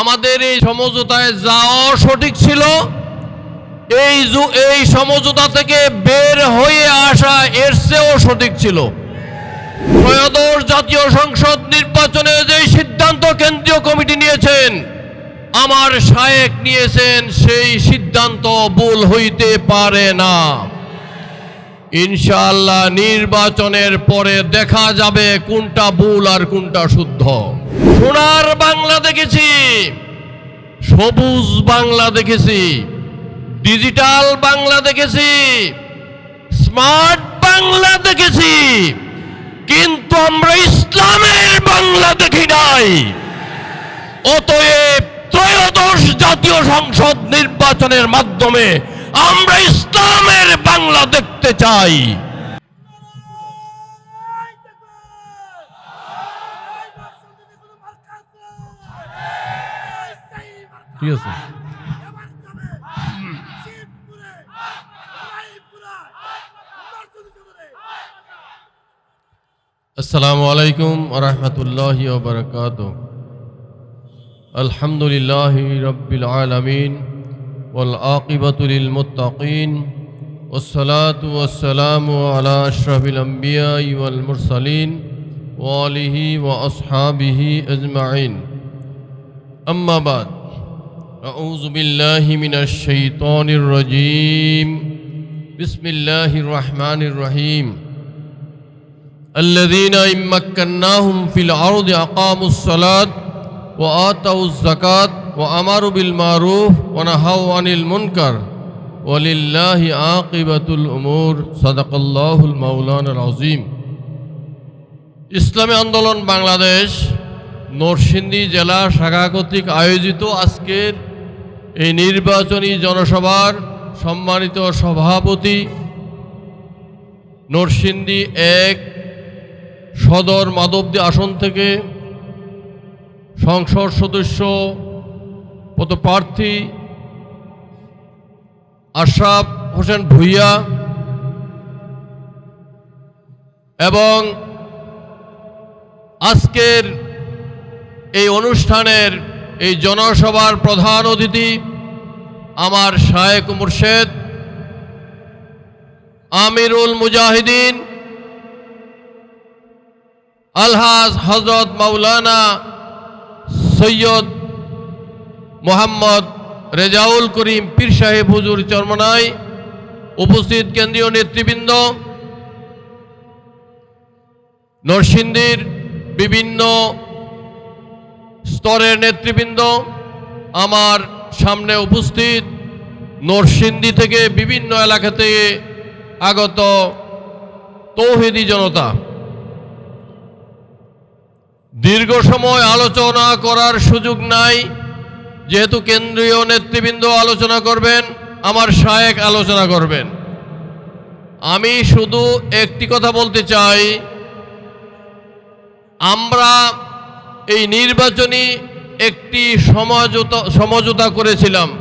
আমাদের এই সমঝোতায় যাওয়া সঠিক ছিল। এই এই সমঝোতা থেকে বের হয়ে আসা এর চেয়েও সঠিক ছিল। ত্রয়োদশ জাতীয় সংসদ নির্বাচনে যে সিদ্ধান্ত কেন্দ্রীয় কমিটি নিয়েছেন, আমার শায়েক নিয়েছেন, সেই সিদ্ধান্ত ভুল হইতে পারে না। ইনশাআল্লাহ নির্বাচনের পরে দেখা যাবে কোনটা ভুল আর কোনটা শুদ্ধ। সোনার বাংলা দেখেছি, সবুজ বাংলা দেখেছি, ডিজিটাল বাংলা দেখেছি, স্মার্ট বাংলা দেখেছি, কিন্তু আমরা ইসলামের বাংলা দেখি নাই। অতএব ত্রয়োদশ জাতীয় সংসদ নির্বাচনের মাধ্যমে আমরা ইসলামের বাংলা দেখতে চাই। ঠিক আছে আসসালামু আলাইকুম রহমতুল্লাহ বরকাত আলহামদুলিল্লাহ রব্বিল আলমিন والعاقبة للمتقين والصلاة والسلام على أشرف الأنبياء والمرسلين وآله وأصحابه أجمعين أما بعد أعوذ بالله من الشيطان الرجيم بسم الله الرحمن الرحيم الذين إن مكناهم في الأرض أقاموا الصلاة وآتوا الزكاة وأمروا بالمعروف ونهوا عن المنكر ولله عاقبة الأمور صدق الله المولان العظيم ইসলামী আন্দোলন বাংলাদেশ নরসিংদী জেলা শাখা কর্তৃক আয়োজিত আজকের এই নির্বাচনী জনসভার সম্মানিত সভাপতি নরসিংদী এক সদর মাধবদী আসন থেকে সংসদ সদস্য পদপ্রার্থী আশরাফ হোসেন ভুইয়া এবং আজকের এই অনুষ্ঠানের এই জনসভার প্রধান অতিথি আমার শায়েক মুর্শেদ, আমিরুল মুজাহিদিন, আলহাজ হজরত মাওলানা সৈয়দ মোহাম্মদ রেজাউল করিম পীর সাহেব হুজুর চরমনাই, উপস্থিত কেন্দ্রীয় নেতৃবৃন্দ, নরসিংদীর বিভিন্ন স্তরের নেতৃবৃন্দ, আমার সামনে উপস্থিত নরসিংদী থেকে বিভিন্ন এলাকা থেকে আগত তৌহিদি জনতা। দীর্ঘ সময় আলোচনা করার সুযোগ নাই, যেহেতু কেন্দ্রীয় নেতৃবৃন্দ আলোচনা করবেন, আমার শায়েক আলোচনা করবেন। আমি শুধু একটি কথা বলতে চাই, আমরা এই নির্বাচনী একটি সমঝোতা সমঝোতা করেছিলাম।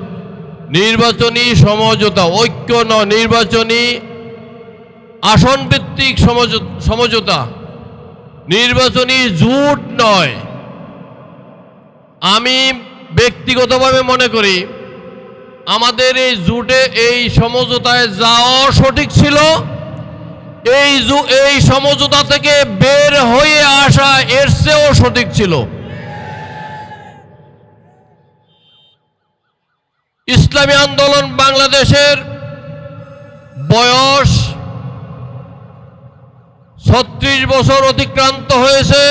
নির্বাচনী সমঝোতা, ঐক্য ন নির্বাচনী আসন ভিত্তিক সমঝো- সমঝোতা। নির্বাচনী জুট নয়। আমি ব্যক্তিগতভাবে মনে করি, আমাদের এই জুটে এই সমঝোতায় যাওয়া সঠিক ছিল। এই এই সমঝোতা থেকে বের হয়ে আসা এর চেয়েও সঠিক ছিল। ইসলামী আন্দোলন বাংলাদেশের বয়স ছত্রিশ বছর অতিক্রান্ত হয়েছে।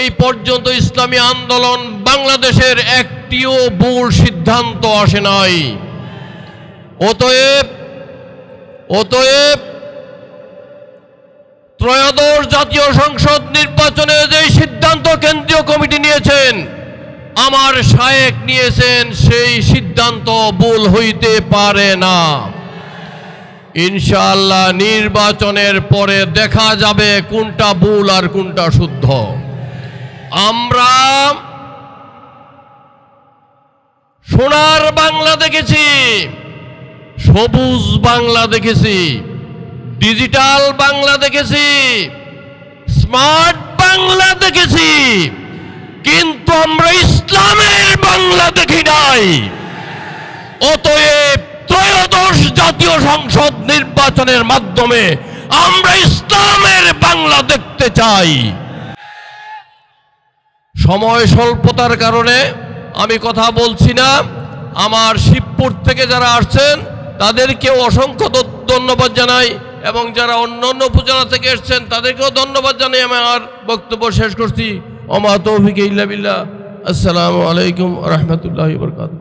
এই পর্যন্ত ইসলামী আন্দোলন বাংলাদেশের একটিও ভুল সিদ্ধান্ত আসে নাই। অতএব অতএব ত্রয়োদশ জাতীয় সংসদ নির্বাচনে যে সিদ্ধান্ত কেন্দ্রীয় কমিটি নিয়েছেন, আমার শায়েক নিয়েছেন, সেই সিদ্ধান্ত ভুল হইতে পারে না। ইনশাআল্লাহ নির্বাচনের পরে দেখা যাবে কোনটা ভুল আর কোনটা শুদ্ধ। আমরা সোনার বাংলা দেখেছি, সবুজ বাংলা দেখেছি। ডিজিটাল বাংলা দেখেছি, স্মার্ট বাংলা দেখেছি, কিন্তু আমরা ইসলামের বাংলা দেখি নাই। অতএব ত্রয়োদশ জাতীয় সংসদ নির্বাচনের মাধ্যমে আমরা ইসলামের বাংলা দেখতে চাই। সময় স্বল্পতার কারণে আমি কথা বলছি না। আমার শিবপুর থেকে যারা আসছেন, তাদেরকেও অসংখ্য ধন্যবাদ জানাই। এবং যারা অন্য অন্য উপজেলা থেকে এসছেন, তাদেরকেও ধন্যবাদ জানাই। আমি আমার বক্তব্য শেষ করছি। অমা তৌফিক ইল্লা বিল্লাহ। আসসালামু আলাইকুম রহমতুল্লাহ বরকাত